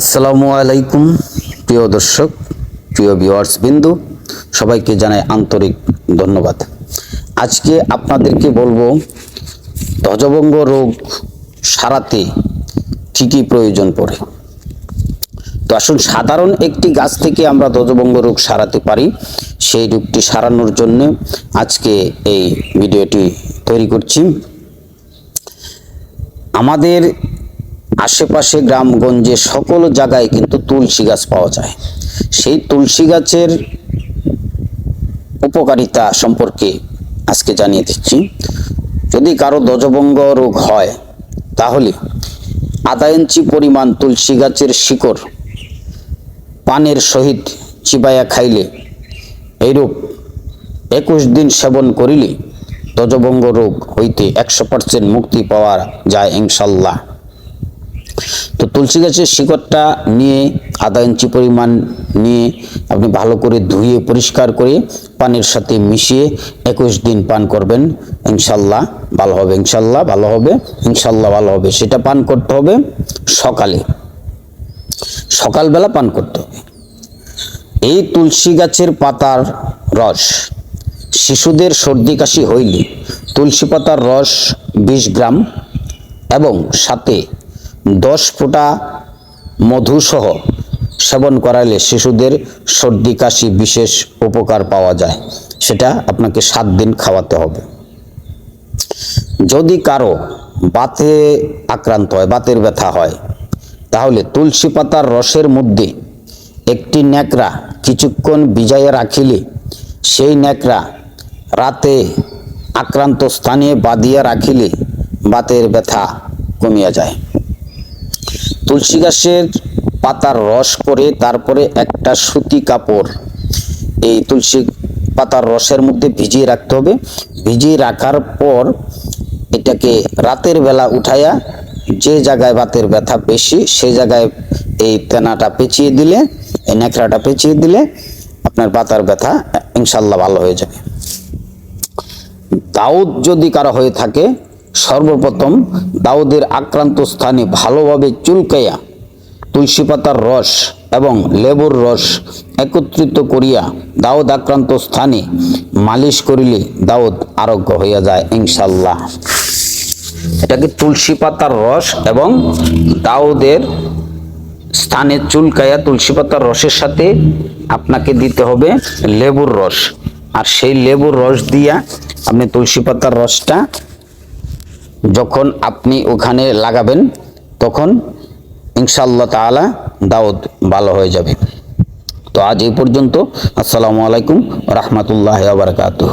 আসসালামু আলাইকুম, প্রিয় দর্শক, প্রিয় ভিউয়ার্স বিন্দু, সবাইকে জানাই আন্তরিক ধন্যবাদ। আজকে আপনাদেরকে বলব, ধ্বজভঙ্গ রোগ সারাতে কী কী প্রয়োজন পড়ে? তো আসুন, সাধারণ একটি গাছ থেকে আমরা ধ্বজভঙ্গ রোগ সারাতে পারি, সেই রোগটি সারানোর জন্য আজকে এই ভিডিওটি তৈরি করছি। আমাদের আশেপাশে গ্রামগঞ্জে সকল জায়গায় কিন্তু তুলসী গাছ পাওয়া যায়। সেই তুলসী গাছের উপকারিতা সম্পর্কে আজকে জানিয়ে দিচ্ছি। যদি কারও ধ্বজভঙ্গ রোগ হয়, তাহলে আধা ইঞ্চি পরিমাণ তুলসী গাছের শিকড় পানের সহিত চিবাইয়া খাইলে, এইরূপ একুশ দিন সেবন করিলে ধ্বজভঙ্গ রোগ হইতে একশো পার্সেন্ট মুক্তি পাওয়া যায় ইনশাল্লাহ। তো তুলসী গাছের শিকড়টা নিয়ে আধা ইঞ্চি পরিমাণ নিয়ে আপনি ভালো করে ধুয়ে পরিষ্কার করে পানির সাথে মিশিয়ে একুশ দিন পান করবেন। ইনশাল্লাহ ভালো হবে, ইনশাল্লাহ ভালো হবে, ইনশাল্লাহ ভালো হবে। সেটা পান করতে হবে সকালে। সকালবেলা পান করতে হবে। এই তুলসী গাছের পাতার রস শিশুদের সর্দি কাশি হইলে তুলসী পাতার রস বিশ গ্রাম এবং সাথে দশ ফোঁটা মধুসহ সেবন করাইলে শিশুদের সর্দি, কাশি বিশেষ উপকার পাওয়া যায়। সেটা আপনাকে সাত দিন খাওয়াতে হবে। যদি কারও বাতে আক্রান্ত হয়, বাতের ব্যথা হয়, তাহলে তুলসী পাতার রসের মধ্যে একটি ন্যাকড়া কিছুক্ষণ ভিজাইয়া রাখিলে সেই ন্যাকড়া রাতে আক্রান্ত স্থানে বাঁধিয়া রাখিলে বাতের ব্যথা কমিয়া যায়। তুলসী গাছের পাতার রস করে তারপরে একটা সুতি কাপড় এই তুলসী পাতার রসের মধ্যে ভিজিয়ে রাখতে হবে। ভিজিয়ে রাখার পর এটাকে রাতের বেলা উঠাইয়া যে জায়গায় বাতের ব্যথা বেশি সেই জায়গায় এই তেনাটা পেঁচিয়ে দিলে, এই ন্যাকড়াটা পেঁচিয়ে দিলে আপনার বাতার ব্যথা ইনশাল্লাহ ভালো হয়ে যাবে। দাউদ যদি কারও হয়ে থাকে সর্বপ্রথম দাউদের আক্রান্ত স্থানে ভালোভাবে চুলকাইয়া তুলসী পাতার রস এবং লেবুর রস একত্রিত করিয়া দাউদ আক্রান্ত স্থানে মালিশ করিলে দাউদ আরোগ্য হইয়া যায় ইনশাল্লাহ এটাকে তুলসী পাতার রস এবং দাউদের স্থানে চুলকায়া তুলসী পাতার রসের সাথে আপনাকে দিতে হবে লেবুর রস। আর সেই লেবুর রস দিয়া আপনি তুলসী পাতার রসটা যখন আপনি ওখানে লাগাবেন, তখন ইনশাল্লাহ তালা দাউদ ভালো হয়ে যাবে। তো আজ এই পর্যন্ত, আসসালামু আলাইকুম রহমতুল্লাহ বারকাতুহ।